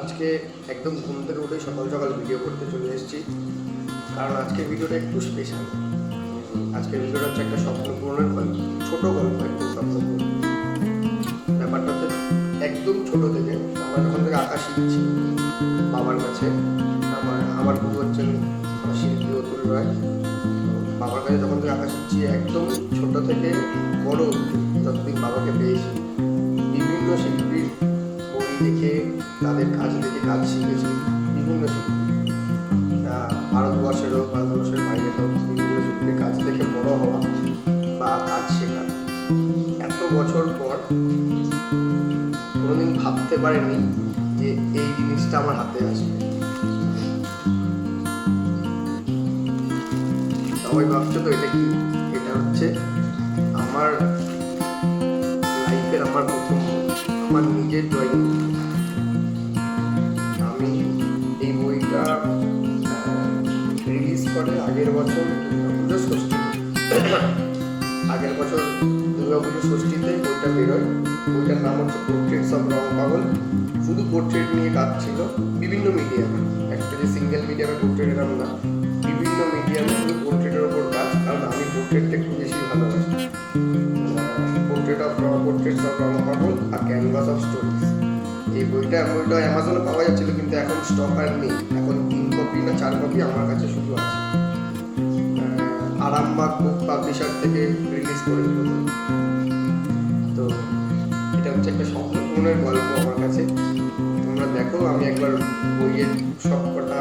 আজকে একদম ঘুম থেকে উঠে সকাল সকাল ভিডিও করতে চলে এসেছি। কারণ আজকের ভিডিওটা একটু স্পেশাল আজকের ভিডিওটা হচ্ছে একটা স্বপ্ন পূরণের গল্প, ছোট গল্প, একদম স্বপ্ন ব্যাপারটা হচ্ছে একদম ছোট থেকে আমরা যখন থেকে আঁকা শিখছি, বাবার কাছে, আমার আমার গুরু হচ্ছেন শিল্পী অতুল রায়। বাবার কাছে যখন থেকে আঁকা শিখছি, একদম ছোট থেকে বড় যতদিন বাবাকে পেয়েছি। বিভিন্ন দেখে তাদের কাজ দেখে কাজ শিখেছি, বিভিন্ন ভারতবর্ষের হোক, ভারতবর্ষের বাইরে হোক, বিভিন্ন শিল্পীর কাজ দেখে বড় হওয়া বা কাজ শেখা। এত বছর পর কোনোদিন ভাবতে পারিনি যে এই জিনিসটা আমার হাতে আসবে। সবাই ভাবছে তো এটা কি? এটা হচ্ছে আমার লাইফের আমার প্রথম, আমার নিজের ড্রয়িং করে আগের বছর দুর্গাপুজোর ষষ্ঠী। আগের বছর দুর্গাপুজোর ষষ্ঠীতে বইটা বেরোয়। বইটার নাম হচ্ছে পোর্ট্রেটস অফ রং পাগল শুধু পোর্ট্রেট নিয়ে কাজ ছিল বিভিন্ন মিডিয়ামে একটা যে সিঙ্গেল মিডিয়ামে পোর্ট্রেট এরকম না বিভিন্ন মিডিয়ামে শুধু পোর্ট্রেটের ওপর কাজ, কারণ আমি পোর্ট্রেটটা একটু বেশি ভালোবাসি। পোর্ট্রেট অফ রং পোর্ট্রেটস অফ রং পাগল আর ক্যানভাস অফ স্টোরিজ এই বইটা বইটা অ্যামাজনে পাওয়া যাচ্ছিল, কিন্তু এখন স্টক আর নেই। এখন তিন কপি না চার কপি আমার কাছে শুধু আছে। আরামবাগ বুক পাবলিশার থেকে রিলিজ করে তো এটা হচ্ছে একটা স্বপ্ন গল্প আমার কাছে। তোমরা দেখো, আমি একবার বইয়ের সব কটা